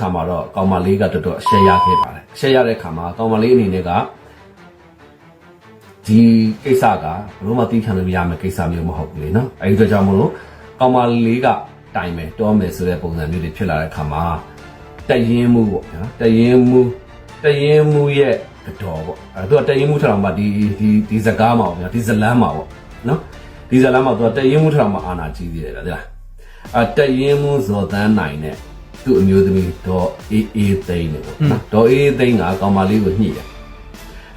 ခါမှာတော့ကောင်မလေးကတော်တော်အရှက်ရခဲ့ပါတယ်အရှက်ရတဲ့ခါမှာကောင်မလေးအနေနဲ့ကဒီကိစ္စကဘလို့မှသိခံလို့မရမယ့်ကိစ္စမျိုးမဟုတ်ဘူးလေနော်အဲဒီအတွက်ကြောင့်မလို့ကောင်မလေးကတိုင်မယ်တောမယ်ဆိုတဲ့ပုံစံမျိုးတွေဖြစ်လာတဲ့ခါမှာတရင်မှုပေါ့နော်တရင်မှုတရင်မှုရဲ့ကတော့ပေါ့အဲသူကတရင်မှုထောင်မှာဒီဒီဒီစကားမှာပေါ့နော်ဒီဇလန်းမှာပေါ့နော်ဒီဇလန်းမှာသူကတရင်မှုထောင်မှာအာနာကြီးသေးတယ်ဗျာအတရင်မှုဇော်တန်းနိုင်နဲ့ သူ့အမျိုးသမီးဒေါ်အေးအေးသိန်းနေပေါ့နော်ဒေါ်အေးအေးသိန်းကကောင်မလေးကိုညှိတယ်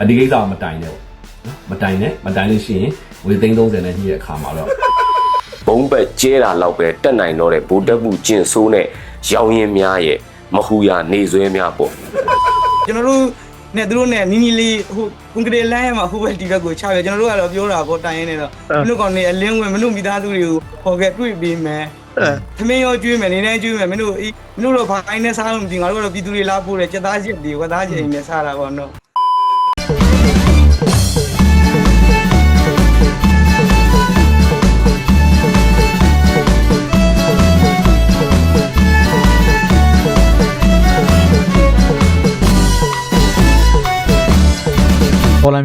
အဒီကိစ္စကမတိုင်နဲ့ပေါ့နော်မတိုင်နဲ့မတိုင်လို့ရှိရင်ဝေသိန်း30နဲ့ညှိတဲ့အခါမှာတော့ဘုံဘက်ကျဲတာလောက်ပဲတက်နိုင်တော့တဲ့ဗိုလ်တပ်မှုကျင့်ဆိုးနဲ့ရောင်ရင်များရဲ့မဟူရနေဆွဲများပေါ့ကျွန်တော်တို့နဲ့သူတို့နဲ့နီးနီးလေးဟိုကွန်ကရစ်လမ်းရဲ့မှာဟိုဘက်ဒီဘက်ကိုချပြကျွန်တော်တို့ကတော့ပြောတာပေါ့တိုင်ရင်းနေတော့မင်းတို့ကောင်နေအလင်းဝင်မင်းတို့မိသားစုတွေကိုခေါ်ခဲ့တွေ့ပေးမယ် သမင်းရောကျွေးမယ်နေနေကျွေးမယ်မင်းတို့အေးမင်းတို့တော့ဘာတိုင်းနဲ့စားလို့မသိဘူးငါတို့ကတော့ပြည်သူတွေလာပို့တယ်စက်သားချက်တွေဝက်သားချက်တွေနဲ့စားတာပေါ့နော်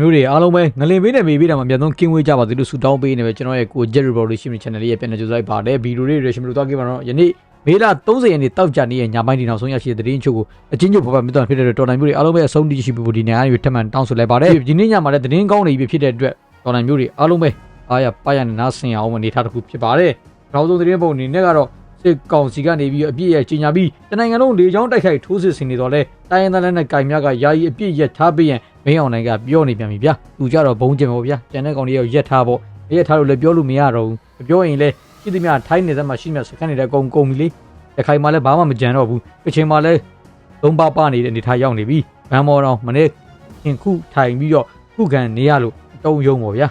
မျိုးတွေအားလုံးပဲငလင်ပေးနဲ့မေးပေးတာမှာအများဆုံးကင်းဝေးကြပါသေးလို့ဆုတောင်းပေးနေပဲကျွန်တော်ရဲ့ကို Jet Revolution Channel လေးရဲ့ပြန်နေကြိုးစားပါတယ်ဗီဒီယိုလေးတွေရှင်မလို့တော့ကြည့်ပါတော့ယနေ့မေလ30ရက်နေ့တောက်ကြနေ့ရဲ့ညပိုင်းဒီနောက်ဆုံးရရှိတဲ့သတင်းချို့ကိုအချင်းချုပ်ပေါ်ပါမြတ်တော်ဖြစ်တဲ့တော်လိုင်းမျိုးတွေအားလုံးပဲအဆုံးတည်ရှိဖို့ဒီနေရာတွေထပ်မံတောင်းဆိုလိုက်ပါတယ်ဒီနေ့ညမှာလည်းသတင်းကောင်းတွေဖြစ်တဲ့အတွက်တော်လိုင်းမျိုးတွေအားလုံးပဲအားရပါရနဲ့နားဆင်အောင်အနေထားတစ်ခုဖြစ်ပါတယ်နောက်ဆုံးသတင်းပုံအနေနဲ့ကတော့ စစ်ကောင်စီကနေပြီးအပြည့်ရဲ့ကြီးညာပြီးတနိုင်ငံလုံးလေကြောင်းတိုက်ခိုက်ထိုးစစ်ဆင်နေတော့လဲတိုင်းရင်းသားလက်နက်ကင်များကယာယီအပြည့်ရက်ထားပေးရန်မင်းအောင်နိုင်ကပြောနေပြန်ပြီဗျာသူကြတော့ဘုံကျင်ပါဗျာကျန်တဲ့ကောင်တွေရောရက်ထားပေါ့ရက်ထားလို့လည်းပြောလို့မရတော့ဘူးမပြောရင်လည်းရှိသမျှထိုင်းနေသက်မှာရှိသမျှစကန်နေတဲ့အကုန်ကုန်ပြီလေတခိုင်မှလည်းဘာမှမကြံတော့ဘူးကချင်မှလည်းသုံးပါပနေတဲ့အနေထားရောက်နေပြီဘန်မော်တော်မနေ့ခင်ခုထိုင်ပြီးတော့ခုခံနေရလို့အတုံးယုံပေါ့ဗျာ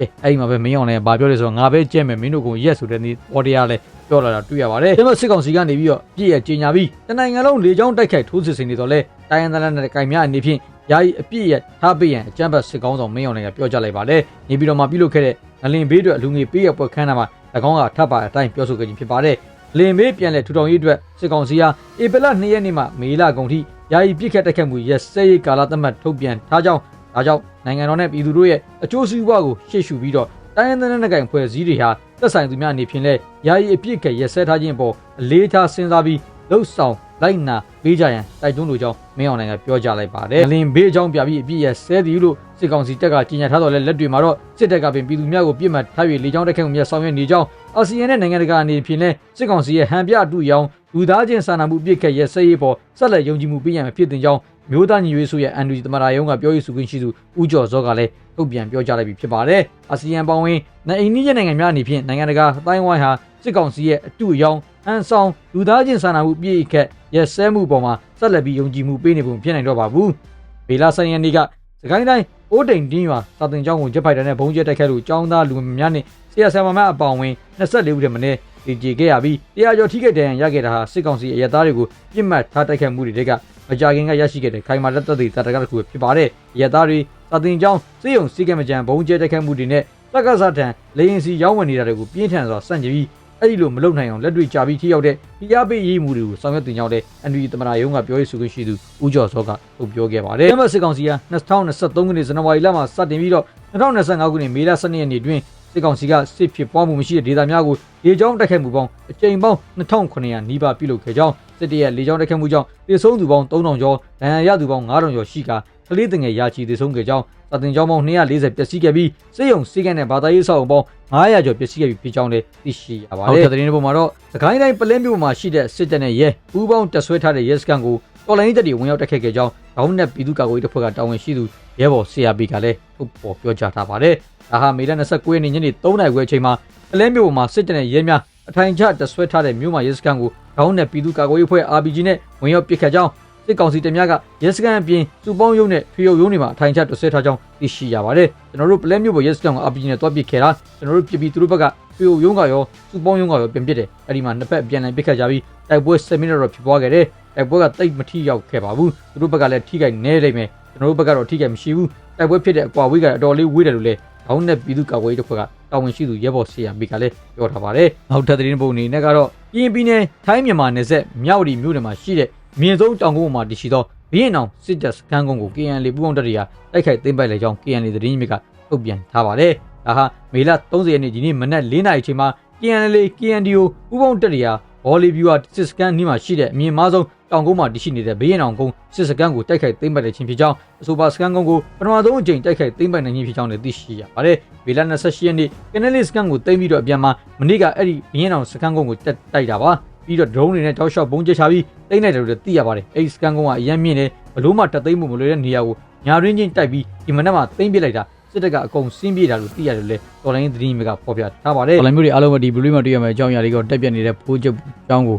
အဲအဲ့ဒီမှာပဲမင်းအောင်နိုင်ကဘာပြောလဲဆိုတော့ငါပဲကြက်မယ်မင်းတို့ကရက်ဆိုတဲ့နေ့ပေါ်တရားလဲ ပြောလာတာတွေ့ရပါတယ်ဒါပေမဲ့စစ်ကောင်စီကနေပြီးတော့ပြည့်ရကြေညာပြီးတနိုင်ငံလုံးလေကြောင်းတိုက်ခိုက်ထိုးစစ်ဆင်နေတော့လဲတိုင်းရင်းသားလက်နက်ကင်များအနေဖြင့်ယာယီအပြည့်ရထားပေးရန်အကြမ်းဖက်စစ်ကောင်ဆောင်မင်းအောင်နိုင်ကပြောကြားလိုက်ပါတယ်နေပြီးတော့မှပြုလုပ်ခဲ့တဲ့ငလင်ဘေးအတွက်လူငယ်ပေးရပွဲခန်းနာမှာ၎င်းကထပ်ပါအတိုင်းပြောဆိုခဲ့ခြင်းဖြစ်ပါတယ်လင်မေးပြန်လဲထူထောင်ရေးအတွက်စစ်ကောင်စီဟာဧပြီလ2ရက်နေ့မှမေလကုန်ထိယာယီပြစ်ခတ်တိုက်ခတ်မှုရက်စဲရေးကာလသတ်မှတ်ထုတ်ပြန်ထားကြောင်းဒါကြောင့်နိုင်ငံတော်နဲ့ပြည်သူတို့ရဲ့အကျိုးစီးပွားကိုရှေ့ရှုပြီးတော့တိုင်းရင်းသားနယ်ကိုင်ဖွဲ့စည်းတွေဟာ သက်ဆိုင်သူများအနေဖြင့်လဲယာယီအပြစ်ကရက်စဲထားခြင်းအပေါ်အလေးထားစဉ်းစားပြီးလှုပ်ဆောင်လိုက်နာပေးကြရန်တိုက်တွန်းလိုကြောင်းမင်းအောင်နိုင်ကပြောကြားလိုက်ပါတယ်။လင်ဘေးအကြောင်းပြပြီးအပြစ်ရက်စဲသည်လို့စစ်ကောင်စီတပ်ကကြေညာထားတော်လဲလက်တွေမှာတော့စစ်တပ်ကပင်ပြည်သူများကိုပြစ်မှတ်ထား၍လေကြောင်းတိုက်ခိုက်မှုများဆောင်ရွက်နေကြောင်းအာဆီယံနဲ့နိုင်ငံတကာအနေဖြင့်လဲစစ်ကောင်စီရဲ့ဟန်ပြအတူရောင်းလူသားချင်းစာနာမှုပြစ်ခတ်ရက်စဲရေးပေါ်ဆက်လက်ယုံကြည်မှုပေးရန်ဖြစ်တင်ကြောင်း မျိုးသားညီရွေးဆိုရဲ့အန်ဒရီသမရာယုံကပြောရေးဆိုခွင့်ရှိသူဦးကျော်စောကလည်းထုတ်ပြန်ပြောကြားလိုက်ပြီဖြစ်ပါတယ်။အာဆီယံပေါင်းဝင်နိုင်အိန္ဒိယနိုင်ငံများအနေဖြင့်နိုင်ငံတကာအတိုင်းဝိုင်းဟာစစ်ကောင်စီရဲ့အတူအယောင်အန်ဆောင်လူသားချင်းစာနာမှုပြည့်အခက်ရက်စဲမှုပေါ်မှာဆက်လက်ပြီးယုံကြည်မှုပေးနေပုံဖြစ်နိုင်တော့ပါဘူး။ဗေလာဆိုင်ယန်ဒီကစကိုင်းတိုင်းအိုးတိန်တင်းရွာစာတင်ကျောင်းကိုဂျက်ဖိုက်တာနဲ့ဘုံကျဲတိုက်ခတ်လို့ကျောင်းသားလူငယ်များနဲ့ဆရာဆရာမမအပေါင်ဝင်24ဦးတည်းမနေ့ ဒီကြည်ခဲ့ရပြီးတရားကျော်ထိခဲ့တဲ့ရခဲ့တာဟာစစ်ကောင်စီအရသားတွေကိုပြစ်မှတ်ထားတိုက်ခတ်မှုတွေကမကြခင်ကရရှိခဲ့တဲ့ခိုင်မာလက်သက်တွေတာတကတစ်ခုဖြစ်ပါတယ်။ရသားတွေစာတင်ကျောင်းစေယုံစီကမကြံဘုံကျဲတိုက်ခတ်မှုတွေနဲ့တက္ကသထံလေရင်စီရောင်းဝယ်နေတာတွေကိုပြင်းထန်စွာစန့်ကျင်ပြီးအဲ့ဒီလိုမလုပ်နိုင်အောင်လက်တွေ့ကြပြီးထိရောက်တဲ့ပြရပေးရေးမှုတွေကိုဆောင်ရွက်တင်ကြောင်းလည်းအန်ဒီသမနာယုံကပြောရေးဆိုခွင့်ရှိသူဦးကျော်စောကထုတ်ပြောခဲ့ပါတယ်။မြမစစ်ကောင်စီက2023ခုနှစ်ဇန်နဝါရီလမှာစတင်ပြီးတော့2025ခုနှစ်မေလ12ရက်နေ့တွင် စစ်ကောင်စီကစစ်ဖြစ်ပွားမှုမရှိတဲ့ဒေသများကိုလေကြောင်းတိုက်ခိုက်မှုပေါင်းအကြိမ်ပေါင်း2900နီးပါးပြုလုပ်ခဲ့ကြောင်းစစ်တပ်ရဲ့လေကြောင်းတိုက်ခိုက်မှုကြောင့်ပြည်ဆုံးသူပေါင်း3000ကျော်ဒဏ်ရာရသူပေါင်း9000ကျော်ရှိကာကလေးတငယ်ရာချီသေဆုံးခဲ့ကြောင်းစာတင်ကျောင်းပေါင်း240ပျက်စီးခဲ့ပြီးစစ်ရုံစီကန်းနဲ့ဘာသာရေးဆောက်အုံပေါင်း900ကျော်ပျက်စီးခဲ့ပြီးဖြစ်ကြောင်းလည်းသိရှိရပါတယ်။ဟုတ်တဲ့သတင်းတွေပေါ်မှာတော့သခိုင်းတိုင်းပလဲမြို့မှာရှိတဲ့စစ်တပ်နဲ့ရဲပူးပေါင်းတပ်ဆွဲထားတဲ့ရဲစခန်းကို တော်လိုင်းတပ်တွေဝင်ရောက်တိုက်ခိုက်ခဲ့ကြောင်းဒေါင်းနဲ့ပြည်သူ့ကာကွယ်ရေးတပ်ဖွဲ့ကတာဝန်ရှိသူရဲဘော် CRB ကလည်းထုတ်ပေါ်ပြောကြားထားပါတယ်။ဒါဟာမေလ29ရက်နေ့ညနေ3နာရီခွဲအချိန်မှာပလဲမြို့မှာစစ်တပ်နဲ့ရဲများအထိုင်ချတပ်ဆွဲထားတဲ့မြို့မှာရဲစခန်းကိုဒေါင်းနဲ့ပြည်သူ့ကာကွယ်ရေးအဖွဲ့ RPG နဲ့ဝင်ရောက်ပစ်ခတ်ကြောင်းစစ်ကောင်စီတပ်များကရဲစခန်းအပြင်စုပေါင်းရုံးနဲ့ထွေရုံးတွေမှာအထိုင်ချတပ်ဆွဲထားကြောင်းသိရှိရပါတယ်ကျွန်တော်တို့ပလဲမြို့ပေါ်ရဲစခန်းကို RPG နဲ့တွားပစ်ခဲ့တာကျွန်တော်တို့ပြပြီးသူတို့ဘက်က ထွေရုံးကရောစုပေါင်းရုံးကရောပြန်ပစ်တယ်အဲ့ဒီမှာနှစ်ဖက်အပြန်အလှန်ပစ်ခတ်ကြပြီးတိုက်ပွဲ7မိနစ်တော့ဖြစ်ပွားခဲ့တယ်တိုက်ပွဲကတိတ်မထိရောက်ခဲ့ပါဘူးသူတို့ဘက်ကလည်းထိခိုက်နေလိမ့်မယ်ကျွန်တော်တို့ဘက်ကတော့ထိခိုက်မရှိဘူးတိုက်ပွဲဖြစ်တဲ့အကွာဝေးကအတော်လေးဝေးတယ်လို့လည်းခေါင်းနဲ့ပြည်သူ့ကာကွယ်ရေးတပ်ဖွဲ့ကတာဝန်ရှိသူရဲဘော်ဆီယာမိကလည်းပြောထားပါတယ်။နောက်ထပ်သတင်းပုံအနေနဲ့ကတော့ပြည်ပြည်နယ်ထိုင်းမြန်မာနယ်စပ်မြောက်ရီမြို့နယ်မှာရှိတဲ့အမြင့်ဆုံးတောင်ကုန်းပေါ်မှာတည်ရှိသောဘရင်အောင်စစ်တပ်စခန်းကုန်းကို KNL ပူးပေါင်းတပ်တွေကတိုက်ခိုက်သိမ်းပိုက်လိုက်ကြောင်း KNL သတင်းမြစ်ကထုတ်ပြန်ထားပါတယ်။ ဒါဟာမေလ30ရက်နေ့ဒီနေ့မနက်၄နာရီအချိန်မှာ KNL KNDO ပူးပေါင်းတပ်တွေကဘော်လီဗျူဟာစစ်စခန်းနီးမှာရှိတဲ့အမြင့်မားဆုံးတောင်ကုန်းမှာတည်ရှိနေတဲ့ဘရင်အောင်ကုန်းစစ်စခန်းကိုတိုက်ခိုက်သိမ်းပိုက်တဲ့ခြင်းဖြစ်ကြောင်းအဆိုပါစခန်းကုန်းကိုပထမဆုံးအကြိမ်တိုက်ခိုက်သိမ်းပိုက်နိုင်ခြင်းဖြစ်ကြောင်းလည်းသိရှိရပါတယ်။မေလ28ရက်နေ့ KNL စခန်းကိုသိမ်းပြီးတော့အပြန်မှာမနေ့ကအဲ့ဒီဘရင်အောင်စခန်းကုန်းကိုတက်တိုက်တာပါ။ပြီးတော့ drone တွေနဲ့တောက်လျှောက်ပုံကျချပြီးတိတ်လိုက်တယ်လို့လည်းသိရပါတယ်။အဲဒီစကန်ကုန်းကအရင်မြင့်နေဘလို့မှတက်သိမ်းမှုမလွယ်တဲ့နေရာကိုညာရင်းချင်းတိုက်ပြီးဒီမနက်မှာသိမ်းပစ်လိုက်တာ စစ်တပ်ကအကုန်စင်းပြေးတာလို့သိရတယ်လေတော်လိုင်းသတင်းတွေကဖော်ပြထားပါတယ်။တော်လိုင်းမျိုးတွေအားလုံးပဲဒီဘလူးမှာတွေ့ရမယ့်အကြောင်းအရာတွေကိုတက်ပြတ်နေတဲ့ဖိုးချုပ်အကြောင်းကို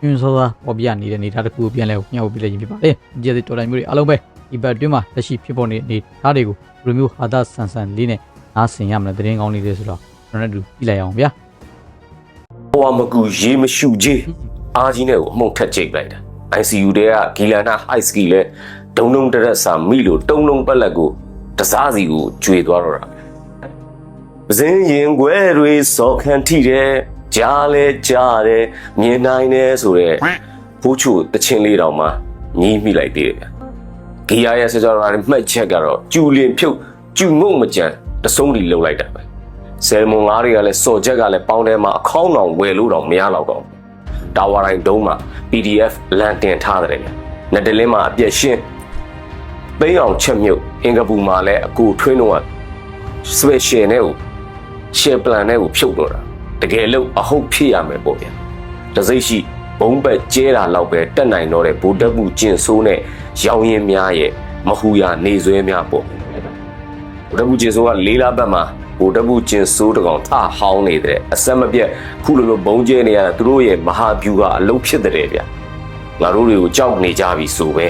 ညွှန်စောသာပေါ်ပြနေတဲ့အနေထားတစ်ခုကိုပြန်လဲညှောက်ပြလိုက်ခြင်းဖြစ်ပါတယ်။ဒီကျေတော်လိုင်းမျိုးတွေအားလုံးပဲဒီဘက်အတွင်းမှာလက်ရှိဖြစ်ပေါ်နေတဲ့အနေထားတွေကိုဘလူးမျိုးဟာသာဆန်ဆန်လေးနဲ့နားဆင်ရမယ်သတင်းကောင်းလေးတွေဆိုတော့ကျွန်တော်တို့ကြည့်လိုက်အောင်ဗျာ။ဘဝမကူရေမရှူကြီးအားကြီးနဲ့ကိုအမှုန့်ထက်ကြိတ်လိုက်တာ ICU တဲကဂီလန်နာ high ski လဲဒုံဒုံတရက်စာမိလို့တုံတုံပက်လက်ကို တစားစီကိုကျွေသွားတော့တာပစင်းရင်ခွဲတွေစော်ခံထိတယ်ကြားလဲကြားတယ်မြင်နိုင်တယ်ဆိုတော့ဖိုးချိုတချင်းလေးတောင်မှညီးမိလိုက်သေးတယ်ဗျဂီယာရဲ့စကြဝဠာတွေမှတ်ချက်ကတော့ကျူလင်ဖြုတ်ကျူငုံမကြံတဆုံးလီလှုပ်လိုက်တာပဲဆယ်မွန်ငါးတွေကလည်းစော်ချက်ကလည်းပေါင်းထဲမှာအခေါင်းတောင်ဝယ်လို့တောင်မရတော့တော့ဘူးတာဝါတိုင်းတုံးမှာ PDF လန်တင်ထားတယ်ဗျနက်တလင်းမှာအပြက်ရှင်း သိန်းအောင်ချက်မြုပ်အင်္ဂပူမှာလည်းအကူထွင်းတော့ special နဲ့ကို share plan နဲ့ကိုဖြုတ်တော့တာတကယ်လို့အဟုတ်ဖြစ်ရမယ်ပေါ့ဗျာတစိမ့်ရှိဘုံဘက်ကျဲတာလောက်ပဲတက်နိုင်တော့တဲ့ဗိုလ်တပ်မှုကျင်ဆိုးနဲ့ရောင်ရင်များရဲ့မဟူရနေဆွဲများပေါ့ဗိုလ်တပ်မှုကျင်ဆိုးကလေးလားဘက်မှာဗိုလ်တပ်မှုကျင်ဆိုးတကောင်ထဟောင်းနေတဲ့အဆက်မပြတ်ခုလိုလိုဘုံကျဲနေရတာသူတို့ရဲ့မဟာဗျူဟာအလုံးဖြစ်တဲ့ဗျာငါတို့တွေကိုကြောက်နေကြပြီဆိုပဲ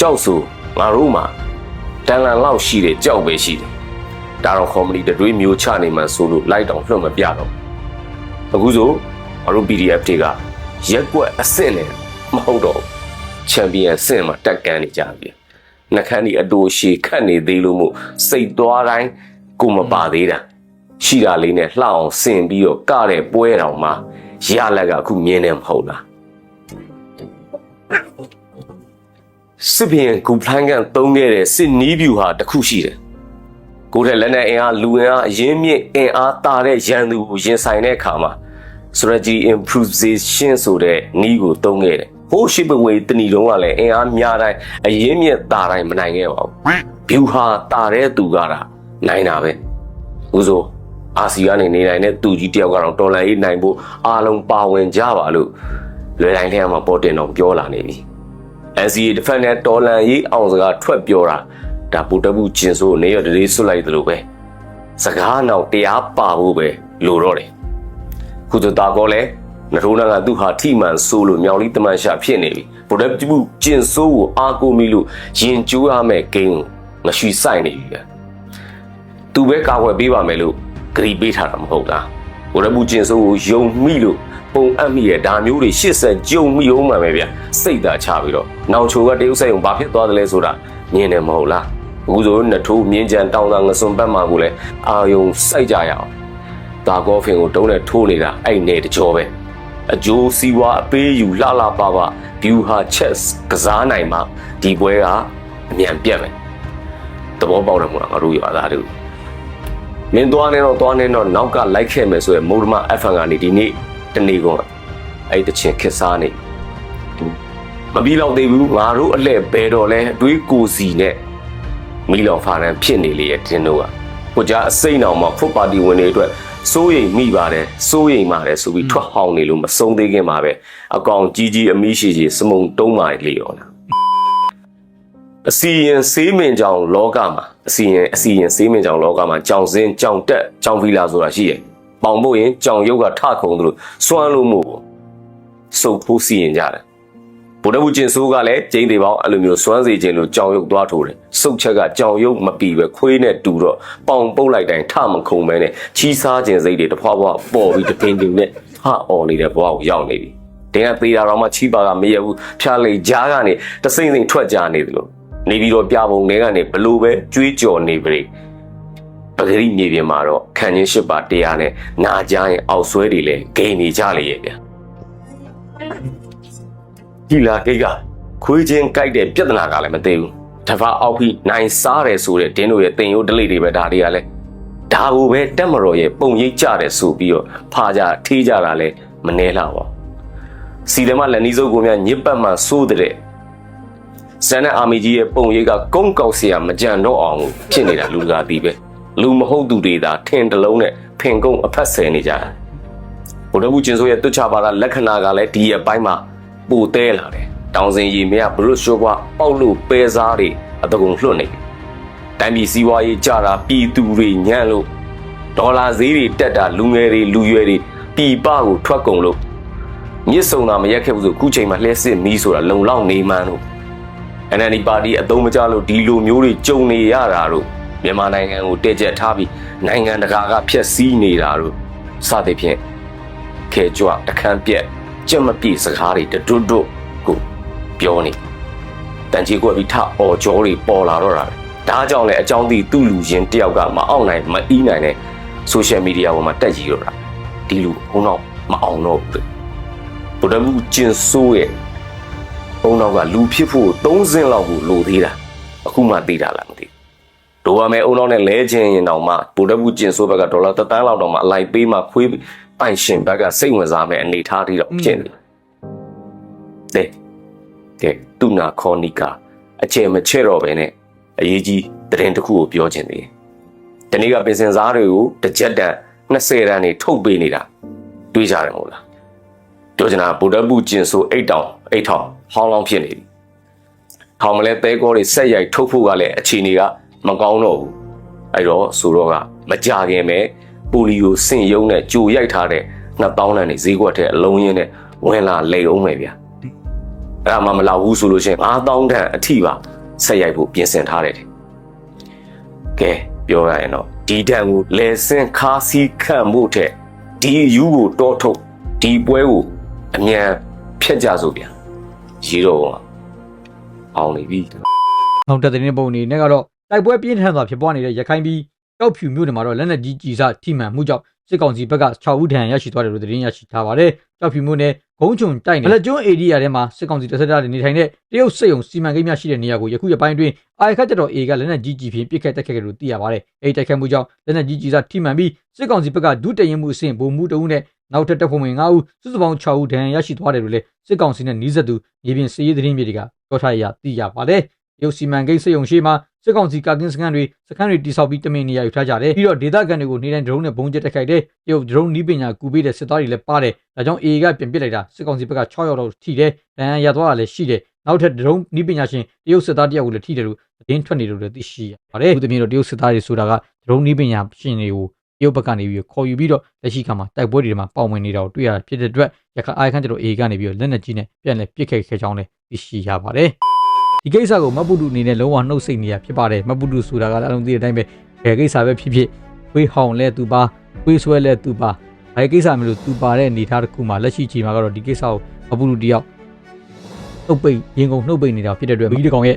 ကြောက်ဆို ငါတို့မှာတန်လန်လောက်ရှိတဲ့ကြောက်ပဲရှိတယ်ဒါတော့ကော်မတီတွေးမျိုးချနေမှဆိုလို့လိုက်တောင်လွှတ်မပြတော့ဘူးအခုဆိုငါတို့ PDF တွေကရက်ကွက်အဆင့်နဲ့မဟုတ်တော့ချန်ပီယံအဆင့်မှာတက်ကန်းနေကြပြီနှခမ်းဒီအတူရှည်ခတ်နေသေးလို့မို့စိတ်သွားတိုင်းကိုမပါသေးတာရှိတာလေးနဲ့လှအောင်ဆင်ပြီးတော့ကတဲ့ပွဲတော်မှာရလက်ကအခုမြင်နေမဟုတ်လား စစ်ဘင်ကူဖလန်ကန်သုံးခဲ့တဲ့စစ်နီးဗျူဟာတစ်ခုရှိတယ်ကိုယ်တဲ့လက်နဲ့အင်အားလူအင်အားအရင်းမြစ်အင်အားတာတဲ့ရန်သူကိုရင်ဆိုင်တဲ့အခါမှာ strategy improvisation ဆိုတဲ့နည်းကိုသုံးခဲ့တယ်။ဟိုးရှိပဝေတဏီလုံးကလည်းအင်အားများတိုင်းအရင်းမြစ်တာတိုင်းမနိုင်ခဲ့ပါဘူး။ view ဟာတာတဲ့သူကတာနိုင်တာပဲ။ဥဆိုအာစီကနေနေနိုင်တဲ့သူကြီးတယောက်ကတော့တော်လန်ရေးနိုင်ဖို့အားလုံးပါဝင်ကြပါလို့လွယ်တိုင်းထဲမှာပေါ်တင်တော့ပြောလာနေပြီ။ NCA defense နဲ့တော်လန်ရေးအောင်စကားထွက်ပြောတာဒါပူတဘူးကျင်ဆိုးနေရတလေးဆွတ်လိုက်သလိုပဲစကားနောက်တရားပါဖို့ပဲလိုတော့တယ်ခုဆိုတာကောလဲနထိုးနာကသူ့ဟာထိမှန်ဆိုးလို့မြောင်လေးတမန်ရှာဖြစ်နေပြီပူတဘူးကျင်ဆိုးကိုအားကိုမိလို့ရင်ကျိုးရမယ်ဂိမ်းကိုငရွှီဆိုင်နေပြီပဲသူပဲကာကွယ်ပေးပါမယ်လို့ဂရီပေးထားတာမဟုတ်လား ပူတဘူးကျင်ဆိုးကိုယုံမိလို့ပုံအပ်မိရဲ့ဒါမျိုးတွေရှစ်ဆက်ကြုံမိအောင်မှပဲဗျစိတ်သာချပြီးတော့နောင်ချိုကတရုတ်ဆိုင်ုံဘာဖြစ်သွားတယ်လဲဆိုတာမြင်တယ်မဟုတ်လားအခုဆိုနထိုးမြင်းကြံတောင်းတာငစွန်ဘက်မှာကိုလည်းအာယုံစိုက်ကြရအောင်ဒါကောဖင်ကိုတုံးနဲ့ထိုးနေတာအဲ့နေတကြောပဲအကျိုးစီးပွားအပေးယူလှလှပပ view ဟာ chess ကစားနိုင်မှာဒီပွဲကအမြန်ပြတ်မယ်သဘောပေါက်တယ်မို့လားငါတို့ရွာသားတို့ မင်းသွားနေတော့သွားနေတော့နောက်ကလိုက်ခဲ့မယ်ဆိုရင်မုဒ္ဓမ FN ကနေဒီနေ့တနေ့ကုန်အဲ့တချင်ခစ်စားနေမပြီးတော့သေးဘူးငါတို့အလှဲ့ဘယ်တော့လဲအတွေးကိုစီနဲ့မီလောင်ဖာရန်ဖြစ်နေလေရဲ့တင်းတို့ကကိုကြားအစိမ့်အောင်မှာဖွတ်ပါတီဝင်တွေအတွက်စိုးရိမ်မိပါတယ်စိုးရိမ်ပါတယ်ဆိုပြီးထွက်ဟောင်းနေလို့မဆုံးသေးခင်မှာပဲအကောင်ကြီးကြီးအမီးရှိရှိစမုံတုံးမာလေရောလား အစီရင်ဆေးမင်ကြောင်လောကမှာအစီရင်အစီရင်ဆေးမင်ကြောင်လောကမှာကြောင်စင်းကြောင်တက်ကြောင်ဗီလာဆိုတာရှိရဲ့ပေါင်ဖို့ရင်ကြောင်ရုပ်ကထခုံသလိုစွမ်းလို့မို့စုပ်ဖို့စီရင်ကြတယ်ဗုဒ္ဓဘုကျင်ဆိုးကလည်းကျင်းသေးပေါင်းအဲ့လိုမျိုးစွမ်းစီခြင်းလို့ကြောင်ရုပ်သွားထိုးတယ်စုတ်ချက်ကကြောင်ရုပ်မပီပဲခွေးနဲ့တူတော့ပေါင်ပုတ်လိုက်တိုင်းထမခုံမဲနဲ့ချီးစားခြင်းစိတ်တွေတဖွာဖွာပေါ်ပြီးတပင်ပင်နဲ့ဟာអော်နေတဲ့ဘဝကိုရောက်နေပြီတင်းကသေးတာတော့မှချီးပါကမရဘူးဖျားလိန်ကြားကနေတစိမ့်စိမ့်ထွက်ကြနေတယ်လို့ နေပြီးတော့ပြပုံတွေကနေဘလို့ပဲကြွေးကြော်နေပြီပဂရိမြေပြင်မှာတော့ခံချင်းရှစ်ပါတရားနဲ့နာကြရင်အောက်ဆွဲတွေလည်းဂိမ်းနေကြလေရဲ့ဗျာဒီဒီလာဂိတ်ကခွေးချင်းကြိုက်တဲ့ပြဿနာကလည်းမသေးဘူးတဖာအောက်ပြီးနိုင်စားတယ်ဆိုတဲ့ဒင်းတို့ရဲ့တင်ရိုးဒလိတွေပဲဒါတွေကလည်းဒါကိုပဲတက်မတော်ရဲ့ပုံရိပ်ကြတယ်ဆိုပြီးတော့ဖာကြထေးကြတာလည်းမနှဲလာပါဘူးစီလမလက်နီးစုပ်ကိုများညစ်ပတ်မှစိုးတဲ့ ဇန်နဲ့အာမီကြီးရဲ့ပုံရိပ်ကကုန်းကောက်เสียမကြံတော့အောင်ကိုဖြစ်နေတာလူကားပြီးပဲလူမဟုတ်သူတွေသာထင်တလုံးနဲ့ဖင်ကုန်းအဖက်ဆယ်နေကြတာဘုဒ္ဓဘုကျင်ဆိုရဲ့တွတ်ချပါတာလက္ခဏာကလည်းဒီအပိုင်းမှာပိုတဲလာတယ်တောင်စင်ရီမြဘရုရှိုးဘွားပေါက်လို့ပဲစားတွေအတကုံလွှတ်နေပြီတိုင်းပြည်စည်းဝါးရေးကြတာပြည်သူတွေညံ့လို့ဒေါ်လာဈေးတွေတက်တာလူငယ်တွေလူရွယ်တွေပြည်ပကိုထွက်ကုန်လို့မြစ်စုံတာမရက်ခဲ့ဘူးဆိုအခုချိန်မှာလှည့်စစ်မီးဆိုတာလုံလောက်နေမှန်းလို့ NLD ပါတီအသုံးမကျလို့ဒီလိုမျိုးတွေကြုံနေရတာတို့မြန်မာနိုင်ငံကိုတည့်ကျက်ထားပြီးနိုင်ငံတကာကဖျက်ဆီးနေတာတို့စသဖြင့်ခဲကြွတခမ်းပြက်ကြက်မပြည့်စကားတွေတွတ်တွတ်ကိုပြောနေတန်ကြီးကွက်ပြီးထအော်ကြောတွေပေါ်လာတော့တာပဲဒါကြောင့်လည်းအကြောင်းသိသူ့လူချင်းတယောက်ကမအောင်နိုင်မအီးနိုင်တဲ့ဆိုရှယ်မီဒီယာပေါ်မှာတက်ကြီးတော့တာဒီလူဘုံတော့မအောင်တော့ဘူးလေဗုဒ္ဓဘုကျင်ဆိုးရဲ့ ဘုံတော့ကလူဖြစ်ဖို့၃စင်းလောက်ကိုလိုသေးတာအခုမှသိတာလားမသိဘူးတို့ရမယ်အုံတော့နဲ့လဲချင်းရင်တော့မှဗိုလ်တပ်ဘူးကျင်ဆိုးဘက်ကဒေါ်လာတစ်သန်းလောက်တော့မှအလိုက်ပေးမှခွေးပိုင်ရှင်ဘက်ကစိတ်ဝင်စားမယ်အနေထားတွေတော့ဖြစ်နေတယ်ကဲတူနာခေါနီကာအကျယ်မချဲ့တော့ပဲနဲ့အရေးကြီးတရင်တစ်ခုကိုပြောချင်သေးတယ်ဒီနေ့ကပင်စင်စားတွေကိုတစ်ချက်တန်20တန်းနေထုတ်ပေးနေတာတွေးကြတယ်မဟုတ်လားပြောချင်တာဗုဒ္ဓဘုကျင်ဆိုအိတ်တောင်အိတ်ထောင် ဟောင်းလောင်းဖြစ်နေပြီ။ထောင်မလဲတဲကောတွေဆက်ရိုက်ထုတ်ဖို့ကလည်းအခြေအနေကမကောင်းတော့ဘူး။အဲ့တော့ဆိုတော့ကမကြခင်ပဲပိုလီယိုဆင့်ယုံနဲ့ကြိုရိုက်ထားတဲ့2000တန်းနေဈေးကွက်ထဲအလုံးရင်းနဲ့ဝင်လာလေအောင်မယ်ဗျာ။အဲ့ဒါမှမလောက်ဘူးဆိုလို့ရှိရင်9000တန်းအထိပါဆက်ရိုက်ဖို့ပြင်ဆင်ထားတယ်တဲ့။ကဲပြောရရင်တော့ဒီတန်းကိုလဲစင်ခါစီခန့်မှုတဲ့ဒီယူကိုတောထုတ်ဒီပွဲကိုအမြန်ဖြတ်ကြစို့ဗျာ ရေတော့အောင်နေပြီနောက်တက်တဲ့ပုံအနေနဲ့ကတော့တိုက်ပွဲပြင်းထန်စွာဖြစ်ပွားနေတဲ့ရခိုင်ပြည်တောက်ဖြူမြို့နယ်မှာတော့လက်နက်ကြီးကြီးစားထိမှန်မှုကြောင့်စစ်ကောင်စီဘက်က6ဦးထံရရှိသွားတယ်လို့သတင်းရရှိထားပါတယ်။တောက်ဖြူမြို့နယ်ဂုံးချုံတိုက်နယ်လက်ကျွန်းအေရီယာထဲမှာစစ်ကောင်စီတပ်ဆက်သားတွေနေထိုင်တဲ့တရုတ်စစ်ရုံစီမံကိန်းများရှိတဲ့နေရာကိုယခုရပိုင်းတွင်အာရခတ်တပ်တော် A ကလက်နက်ကြီးကြီးဖြင့်ပစ်ခတ်တိုက်ခတ်ခဲ့လို့သိရပါတယ်။အဲဒီတိုက်ခတ်မှုကြောင့်လက်နက်ကြီးကြီးစားထိမှန်ပြီးစစ်ကောင်စီဘက်ကဒုတရင်မှုအဆင့်ဗိုလ်မှူးတအုပ်နဲ့ နောက်ထပ်တပ်ဖွဲ့ဝင်9ဦးစုစုပေါင်း6ဦးထံရရှိသွားတယ်လို့လည်းစစ်ကောင်စီနဲ့နှီးဆက်သူမြေပြင်စစ်ရေးသတင်းမြေတွေကပြောထားရသိရပါတယ်။ရုပ်စီမံကိန်းစက်ရုံရှိမှစစ်ကောင်စီကာကင်းစခန်းတွေစခန်းတွေတိစောက်ပြီးတမင်နေရာယူထားကြတယ်ပြီးတော့ဒေသခံတွေကိုနေတိုင်းဒရုန်းနဲ့ဘုံကျက်တိုက်ခိုက်တယ်ရုပ်ဒရုန်းနီးပညာကူပေးတဲ့စစ်သားတွေလည်းပါတယ်ဒါကြောင့် AA ကပြင်ပစ်လိုက်တာစစ်ကောင်စီဘက်က6ရောက်တော့ထိတယ်ဒဏ်ရာရသွားတာလည်းရှိတယ်နောက်ထပ်ဒရုန်းနီးပညာရှင်တရုတ်စစ်သားတယောက်ကိုလည်းထိတယ်လို့သတင်းထွက်နေလို့လည်းသိရှိရပါတယ်အခုတမင်တော့တရုတ်စစ်သားတွေဆိုတာကဒရုန်းနီးပညာရှင်တွေကိုတ ရုတ်ဘက်ကနေပြီးခေါ်ယူပြီးတော့လက်ရှိခါမှာတိုက်ပွဲတွေမှာပေါင်ဝင်နေတာကိုတွေ့ရဖြစ်တဲ့အတွက်ရခိုင်အာရခန့်ကျတော့ AA ကနေပြီးတော့လက်နက်ကြီးနဲ့ပြန်လဲပစ်ခတ်ခဲ့ကြောင်းလည်းသိရှိရပါတယ်ဒီကိစ္စကိုမပုတုအနေနဲ့လုံးဝနှုတ်ဆက်နေရဖြစ်ပါတယ်မပုတုဆိုတာကလည်းအလုံးသိတဲ့အတိုင်းပဲဘယ်ကိစ္စပဲဖြစ်ဖြစ်ဝေးဟောင်လဲသူပါဝေးဆွဲလဲသူပါဘယ်ကိစ္စမျိုးလို့သူပါတဲ့အနေထားတစ်ခုမှာလက်ရှိချိန်မှာကတော့ဒီကိစ္စကိုမပုတုတယောက်နှုတ်ပိတ်ရင်ကုန်နှုတ်ပိတ်နေတာဖြစ်တဲ့အတွက်မိဒီကောင်ရဲ့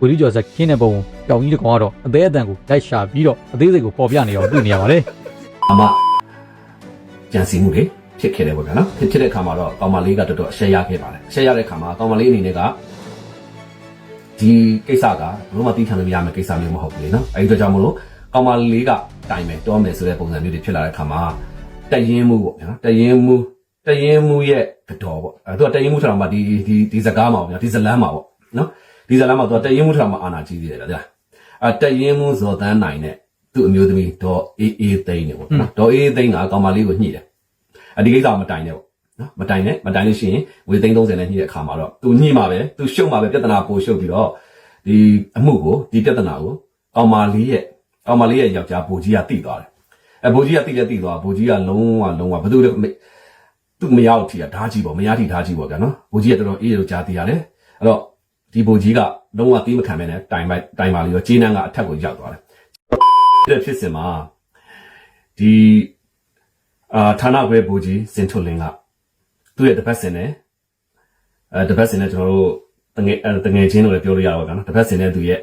ဝီလီကျော်ဇက်ခင်းတဲ့ပုံပြောင်ကြီးတစ်ကောင်ကတော့အသေးအတန်ကိုလိုက်ရှာပြီးတော့အသေးစိတ်ကိုပေါ်ပြနေအောင်တွေ့နေရပါတယ်အမကြံစီမှုတွေဖြစ်ခဲ့တယ်ပေါ့ဗျာနော်ဖြစ်ဖြစ်တဲ့ခါမှာတော့ကောင်မလေးကတော်တော်အရှက်ရခဲ့ပါတယ်အရှက်ရတဲ့ခါမှာကောင်မလေးအနေနဲ့ကဒီကိစ္စကဘလို့မသိခံလို့မရမယ့်ကိစ္စမျိုးမဟုတ်ဘူးလေနော်အဲဒီတော့ကြောင့်မလို့ကောင်မလေးကတိုင်မယ်တောမယ်ဆိုတဲ့ပုံစံမျိုးတွေဖြစ်လာတဲ့ခါမှာတရင်မှုပေါ့ဗျာတရင်မှုတရင်မှုရဲ့ကတော့ပေါ့အဲသူကတရင်မှုဆိုတာမှဒီဒီဒီစကားမှာပေါ့ဗျာဒီဇလန်းမှာပေါ့နော် ဒီဇလန်းမှာသူကတရင်မှုဆိုတာမှအာနာကြီးသေးတယ်ဗျာအဲတရင်မှုဇော်တန်းနိုင်နဲ့သူ့အမျိုးသမီးဒေါ်အေးအေးသိန်းနေပေါ့နော်ဒေါ်အေးအေးသိန်းကကောင်မလေးကိုညှိတယ်အဒီကိစ္စကမတိုင်နဲ့ပေါ့နော်မတိုင်နဲ့မတိုင်လို့ရှိရင်ဝေသိန်း30နဲ့ညှိတဲ့အခါမှာတော့သူညှိမှာပဲသူရှုပ်မှာပဲပြဿနာပိုရှုပ်ပြီးတော့ဒီအမှုကိုဒီပြဿနာကိုကောင်မလေးရဲ့ကောင်မလေးရဲ့ယောက်ျားဘိုကြီးကတိသွားတယ်အဲဘိုကြီးကတိလည်းတိသွားဘိုကြီးကလုံးဝလုံးဝဘယ်သူလဲသူမရောက်ထီတာဓာကြီးပေါ့မရထီဓာကြီးပေါ့ဗျာနော်ဘိုကြီးကတော်တော်အေးလို့ကြားသိရတယ်အဲ့တော့ ဒီဘိုကြီးကလုံးဝတီးမခံမဲနဲ့တိုင်ပိုက်တိုင်ပါလေးရောဂျင်းနန်းကအထက်ကိုရောက်သွားတယ်ဒီဖြစ်စဉ်မှာဒီအာဌာနခွဲဘိုကြီးစင်ထွလင်းကသူ့ရဲ့တပတ်စင်နဲ့အဲတပတ်စင်နဲ့ကျွန်တော်တို့တငယ်အဲတငယ်ချင်းလို့လည်းပြောလို့ရပါဘူးကွာနော်တပတ်စင်နဲ့သူရဲ့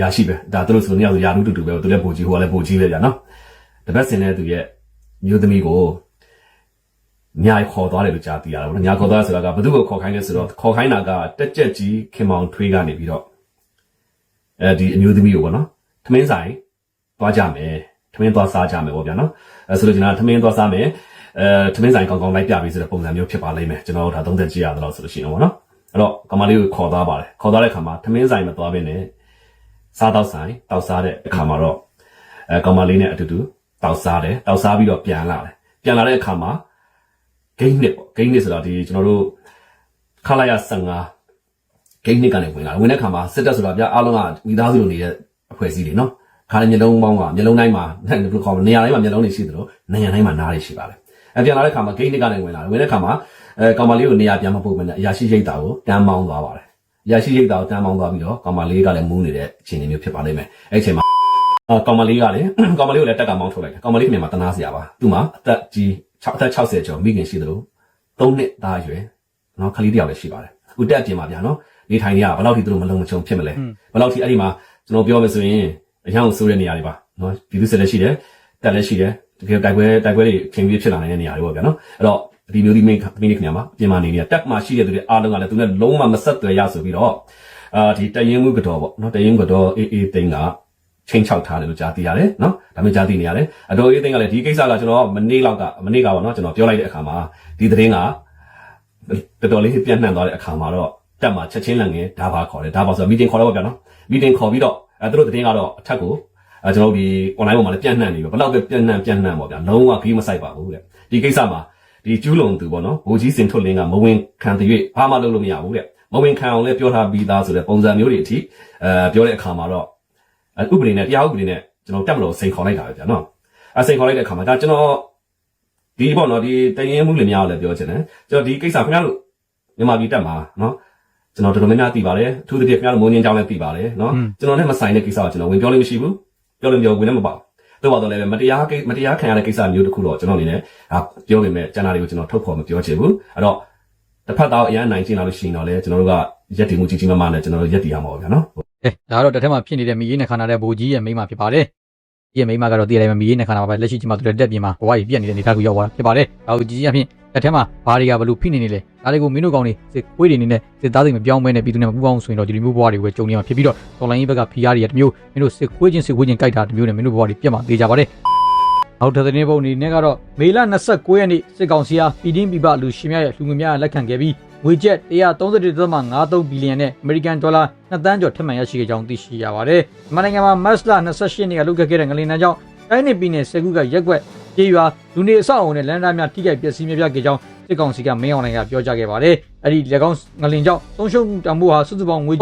ရရှိပဲဒါသူတို့ဆိုနေရာဆိုယာလူတူတူပဲသူလည်းဘိုကြီးဟိုကလည်းဘိုကြီးပဲဗျာနော်တပတ်စင်နဲ့သူရဲ့မျိုးသမီးကို ညာခေါ်သွားတယ်လို့ကြားသိရတယ်ဗောနော်ညာခေါ်သွားဆိုတာကဘယ်သူ့ကိုခေါ်ခိုင်းလဲဆိုတော့ခေါ်ခိုင်းတာကတက်ကြက်ကြီးခင်မောင်ထွေးကနေပြီးတော့အဲဒီအမျိုးသမီးကိုဗောနော်ထမင်းဆိုင်သွားကြမယ်ထမင်းသွားစားကြမယ်ဗောဗျာနော်အဲဆိုလို့ကျွန်တော်ထမင်းသွားစားမယ်အဲထမင်းဆိုင်ကောင်းကောင်းလိုက်ပြပြီးဆိုတဲ့ပုံစံမျိုးဖြစ်ပါလိမ့်မယ်ကျွန်တော်တို့ဒါသုံးသက်ကြည့်ရတော့ဆိုလို့ရှိရင်ဗောနော်အဲ့တော့ကမလေးကိုခေါ်သွားပါတယ်ခေါ်သွားတဲ့အခါမှာထမင်းဆိုင်မသွားဘဲနဲ့စားတော့ဆိုင်တောက်စားတဲ့အခါမှာတော့အဲကမလေးနဲ့အတူတူတောက်စားတယ်တောက်စားပြီးတော့ပြန်လာတယ်ပြန်လာတဲ့အခါမှာ ဂိမ်းနစ်ပေါ့ဂိမ်းနစ်ဆိုတော့ဒီကျွန်တော်တို့ခလာရ15ဂိမ်းနစ်ကနေဝင်လာတယ်ဝင်တဲ့ခါမှာစစ်တပ်ဆိုတော့ဗျာအားလုံးကမိသားစုလိုနေတဲ့အဖွဲ့အစည်းတွေနော်ခါရမျိုးလုံးပေါင်းကမျိုးလုံးတိုင်းမှာဘယ်လိုခေါ်မလဲနေရာတိုင်းမှာမျိုးလုံးတွေရှိသလိုနေရာတိုင်းမှာနားတွေရှိပါတယ်အပြန်လာတဲ့ခါမှာဂိမ်းနစ်ကနေဝင်လာတယ်ဝင်တဲ့ခါမှာအဲကောင်မလေးကိုနေရာပြန်မပို့ဘဲနဲ့အရာရှိရိတ်တာကိုတန်းမောင်းသွားပါတယ်အရာရှိရိတ်တာကိုတန်းမောင်းသွားပြီးတော့ကောင်မလေးကလည်းမူးနေတဲ့အခြေအနေမျိုးဖြစ်ပါလိမ့်မယ်အဲ့ဒီအချိန်မှာအာကောင်မလေးကလည်းကောင်မလေးကိုလည်းတက်ကမောင်းထုတ်လိုက်တယ်ကောင်မလေးကမြန်မှာတနာစရာပါသူ့မှာအသက်ကြီး6 အသက်60ကျော်မိခင်ရှိသလို3နှစ်သားအရွယ်နော်ခလေးတစ်ယောက်လည်းရှိပါတယ်အခုတက်ပြင်ပါဗျာနော်နေထိုင်နေရဘယ်လောက်ထိသူတို့မလုံးမချုံဖြစ်မလဲဘယ်လောက်ထိအဲ့ဒီမှာကျွန်တော်ပြောမယ်ဆိုရင်အရန်ကိုစိုးတဲ့နေရာတွေပါနော်ပြည်သူစစ်လည်းရှိတယ်တက်လည်းရှိတယ်တကယ်တိုက်ပွဲတိုက်ပွဲတွေခင်ပြီးဖြစ်လာနိုင်တဲ့နေရာတွေပေါ့ဗျာနော်အဲ့တော့ဒီမျိုးဒီမိန်းမိန်းခင်ဗျာမှာအပြင်မှာနေနေတက်မှာရှိတဲ့သူတွေအားလုံးကလည်းသူနဲ့လုံးဝမဆက်သွယ်ရဆိုပြီးတော့အာဒီတရင်မှုကတော့ပေါ့နော်တရင်မှုကတော့အေးအေးတိန်က ချင်းချောက်ထားတယ်လို့ကြားသိရတယ်နော်ဒါမျိုးကြားသိနေရတယ်အတော်အေးသိန်းကလည်းဒီကိစ္စကကျွန်တော်မနေ့လောက်ကမနေ့ကပေါ့နော်ကျွန်တော်ပြောလိုက်တဲ့အခါမှာဒီသတင်းကတော်တော်လေးပြန့်နှံ့သွားတဲ့အခါမှာတော့တက်မှာချက်ချင်းလန့်ငယ်ဒါပါခေါ်တယ်ဒါပါဆိုတော့မီတင်ခေါ်တော့ဗျာနော်မီတင်ခေါ်ပြီးတော့အဲသူတို့သတင်းကတော့အထက်ကိုအဲကျွန်တော်တို့ဒီ online ပေါ်မှာလည်းပြန့်နှံ့နေပြီဘယ်တော့ပဲပြန့်နှံ့ပြန့်နှံ့ပေါ့ဗျာလုံးဝခီးမဆိုင်ပါဘူးတဲ့ဒီကိစ္စမှာဒီကျူးလွန်သူပေါ့နော်ဘိုးကြီးစင်ထွတ်လင်းကမဝင်ခံတဲ့၍ဘာမှလုပ်လို့မရဘူးတဲ့မဝင်ခံအောင်လည်းပြောထားပြီးသားဆိုတဲ့ပုံစံမျိုးတွေအထိအဲပြောတဲ့အခါမှာတော့အဲ ဥပဒေနဲ့တရားဥပဒေနဲ့ကျွန်တော်တက်မလို့စိန်ခေါ်လိုက်တာပဲဗျာနော်အဲစိန်ခေါ်လိုက်တဲ့အခါမှာဒါကျွန်တော်ဒီပေါ့နော်ဒီတရင်မှုလည်းများလည်းပြောချင်တယ်ကျွန်တော်ဒီကိစ္စခင်ဗျားတို့မြန်မာပြည်တက်မှာနော်ကျွန်တော်တော်တော်များများသိပါတယ်အထူးသဖြင့်ခင်ဗျားတို့မုံငင်းကြောင်းလည်းသိပါတယ်နော်ကျွန်တော်နဲ့မဆိုင်တဲ့ကိစ္စကိုကျွန်တော်ဝင်ပြောလို့မရှိဘူးပြောလို့မပြောဝင်လည်းမပေါ့တော့ပါတော့လည်းမတရားကိမတရားခံရတဲ့ကိစ္စမျိုးတစ်ခုတော့ကျွန်တော်အနေနဲ့အာပြောပေမဲ့ကျန်တာတွေကိုကျွန်တော်ထုတ်ဖော်မပြောချင်ဘူးအဲ့တော့တစ်ဖက်သားအရန်နိုင်ကျင်လာလို့ရှိရင်တော့လေကျွန်တော်တို့ကရက်တည်မှုကြီးကြီးမားမားနဲ့ကျွန်တော်တို့ရက်တည်ရမှာပေါ့ဗျာနော် ကဲဒါကတော့တစ်ထက်မှဖြစ်နေတဲ့မီးရေးနဲ့ခန္ဓာတဲ့ဘိုးကြီးရဲ့မိန်းမဖြစ်ပါတယ်ဒီရဲ့မိန်းမကတော့တည်ရတယ်မီးရေးနဲ့ခန္ဓာပါပဲလက်ရှိချိန်မှာသူလည်းတက်ပြင်မှာဘဝကြီးပြက်နေတဲ့အနေအထားကိုရောက်သွားတာဖြစ်ပါတယ်ဒါကိုကြီးကြီးအဖြစ်တစ်ထက်မှဘာတွေကဘလို့ဖိနေနေလဲဒါတွေကိုမင်းတို့ကောင်တွေစစ်ခွေးတွေနေနဲ့စစ်သားတွေမပြောင်းမဲနဲ့ပြည်သူနဲ့မပူးပေါင်းဆိုရင်တော့ဒီလိုမျိုးဘဝတွေကိုပဲကြုံနေမှာဖြစ်ပြီးတော့တော်လိုင်းကြီးဘက်ကဖီးယားတွေရတမျိုးမင်းတို့စစ်ခွေးချင်းစစ်ခွေးချင်းကြိုက်တာတမျိုးနဲ့မင်းတို့ဘဝတွေပြက်မှာသေးကြပါတယ်နောက်ထပ်သတင်းပုံအနေနဲ့ကတော့မေလ29ရက်နေ့စစ်ကောင်စီအားပြည်တင်းပြပလူရှင်များရဲ့လူငွေများလက်ခံခဲ့ပြီး ငွေကျပ်131.53ဘီလီယံနဲ့အမေရိကန်ဒေါ်လာ2သန်းကျော်ထပ်မံရရှိခဲ့ကြောင်းသိရှိရပါတယ်။မြန်မာနိုင်ငံမှာမတ်လ28ရက်နေ့ကလုပ်ခဲ့တဲ့ငလင်တန်းကြောင့်တိုင်းနယ်ပြည်နယ်စကူကရက်ကွက်ကြေးရွာလူနေအဆောက်အအုံနဲ့လမ်းသားများထိခိုက်ပျက်စီးများပြခဲ့ကြောင်းစစ်ကောင်စီကမင်းအောင်လှိုင်ကပြောကြားခဲ့ပါတယ်။အဲ့ဒီလက်ကောင်းငလင်ကြောင့်ဆုံးရှုံးမှုတန်ဖိုးဟာစုစုပေါင်းငွေ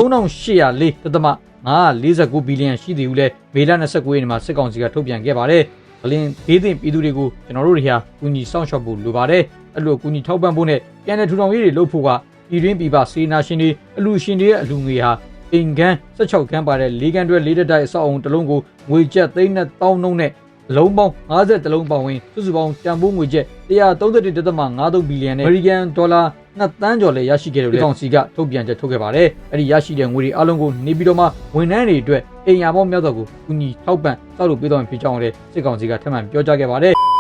3804တသမ949ဘီလီယံရှိသည်ဟုလည်းမေလ29ရက်နေ့မှာစစ်ကောင်စီကထုတ်ပြန်ခဲ့ပါတယ်။ငလင်ဘေးသင့်ပြည်သူတွေကိုကျွန်တော်တို့တွေဟာကူညီစောင့်ရှောက်ဖို့လိုပါတယ်။ အဲ့လိုကူညီထောက်ပံ့ဖို့နဲ့ပြန်လည်ထူထောင်ရေးတွေလုပ်ဖို့ကပြည်တွင်းပြည်ပစေနာရှင်တွေအလူရှင်တွေရဲ့အလူငွေဟာအင်ကန်16ခန်းပါတဲ့၄ခန်းတွဲ၄တက်တိုက်အဆောက်အုံတစ်လုံးကိုငွေကျပ်သိန်းနဲ့တောင်းနှုံးနဲ့အလုံးပေါင်း50တလုံးပါဝင်စုစုပေါင်းတန်ဖိုးငွေကျပ်131.53ဘီလီယံနဲ့အမေရိကန်ဒေါ်လာ2သန်းကျော်လည်းရရှိခဲ့တယ်လို့ကောင်စီကထုတ်ပြန်ချက်ထုတ်ခဲ့ပါတယ်။အဲ့ဒီရရှိတဲ့ငွေတွေအလုံးကိုနေပြီးတော့မှဝန်ထမ်းတွေအတွက်အိမ်ယာပေါင်းများစွာကိုကူညီထောက်ပံ့စောက်လုပ်ပေးသွားမှာဖြစ်ကြောင်းလည်းစစ်ကောင်စီကထပ်မံပြောကြားခဲ့ပါတယ်။